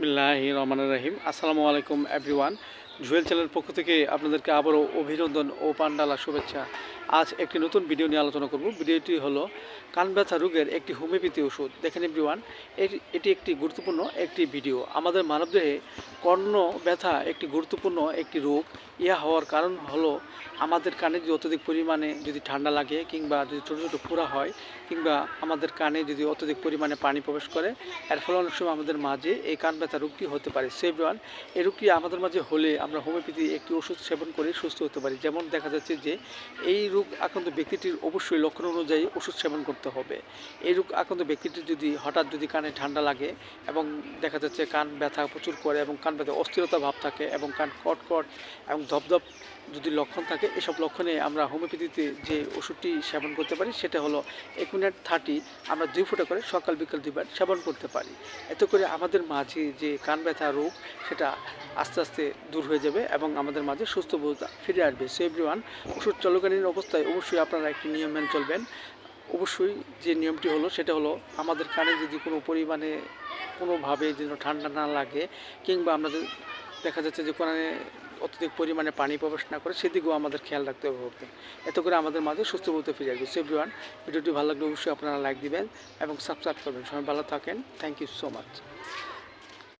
বিসমিল্লাহ রহমান রাহিম। আসসালামু আলাইকুম এভরিওয়ান। জুয়েল চ্যানেলের পক্ষ থেকে আপনাদেরকে আবারও অভিনন্দন ও পান্ডালা শুভেচ্ছা। আজ একটি নতুন ভিডিও নিয়ে আলোচনা করব। ভিডিওটি হলো কান ব্যথা রোগের একটি হোমিওপ্যাথি ওষুধ। দেখেন এভরিওয়ান এটি- একটি গুরুত্বপূর্ণ একটি ভিডিও। আমাদের মানবদেহে কর্ণ ব্যথা একটি গুরুত্বপূর্ণ একটি রোগ। ইহা হওয়ার কারণ হলো আমাদের কানে যদি অত্যধিক পরিমাণে যদি ঠান্ডা লাগে কিংবা যদি ছোটো ছোটো ফোড়া হয় কিংবা আমাদের কানে যদি অত্যধিক পরিমাণে পানি প্রবেশ করে, এর ফলে অনেক সময় আমাদের মাঝে এই কান ব্যথা রোগটি হতে পারে। সেভরান এই রোগটি আমাদের মাঝে হলে আমরা হোমিওপ্যাথি একটি ওষুধ সেবন করে সুস্থ হতে পারি। যেমন দেখা যাচ্ছে যে, এই রোগ আক্রান্ত ব্যক্তিটির অবশ্যই লক্ষণ অনুযায়ী ওষুধ সেবন করতে হবে। এই রোগ আক্রান্ত ব্যক্তিটির যদি হঠাৎ যদি কানে ঠান্ডা লাগে এবং দেখা যাচ্ছে কান ব্যথা প্রচুর করে এবং কান ব্যথা অস্থিরতা ভাব থাকে এবং কান কটকট এবং ধপধপ যদি লক্ষণ থাকে, এসব লক্ষণে আমরা হোমিওপ্যাথিতে যে ওষুধটি সেবন করতে পারি, সেটা হলো একুনেট থার্টি আমরা দুই ফুটা করে সকাল, বিকাল দুইবার সেবন করতে পারি। এতে করে আমাদের মাঝে যে কান ব্যথা রোগ, সেটা আস্তে আস্তে দূর হয়ে যাবে এবং আমাদের মাঝে সুস্থ বোধ ফিরে আসবে। সো এভরিওয়ান ওষুধ চলকালীন অবস্থায় অবশ্যই আপনারা একটি নিয়ম মেনে চলবেন। অবশ্যই যে নিয়মটি হলো, সেটা হলো আমাদের কানে যদি কোনো পরিমাণে কোনোভাবে যেন ঠান্ডা না লাগে কিংবা যদি দেখা যাচ্ছে যে কানে অত্যধিক পরিমাণে পানি প্রবেশ না করে, সেদিকেও আমাদের খেয়াল রাখতে হবে এত করে আমাদের মাঝে সুস্থ বলতে ফিরে আসবে। সো এভরিওয়ান ভিডিওটি ভালো লাগলে অবশ্যই আপনারা লাইক দিবেন এবং সাবস্ক্রাইব করবেন। সবাই ভালো থাকেন। Thank you so much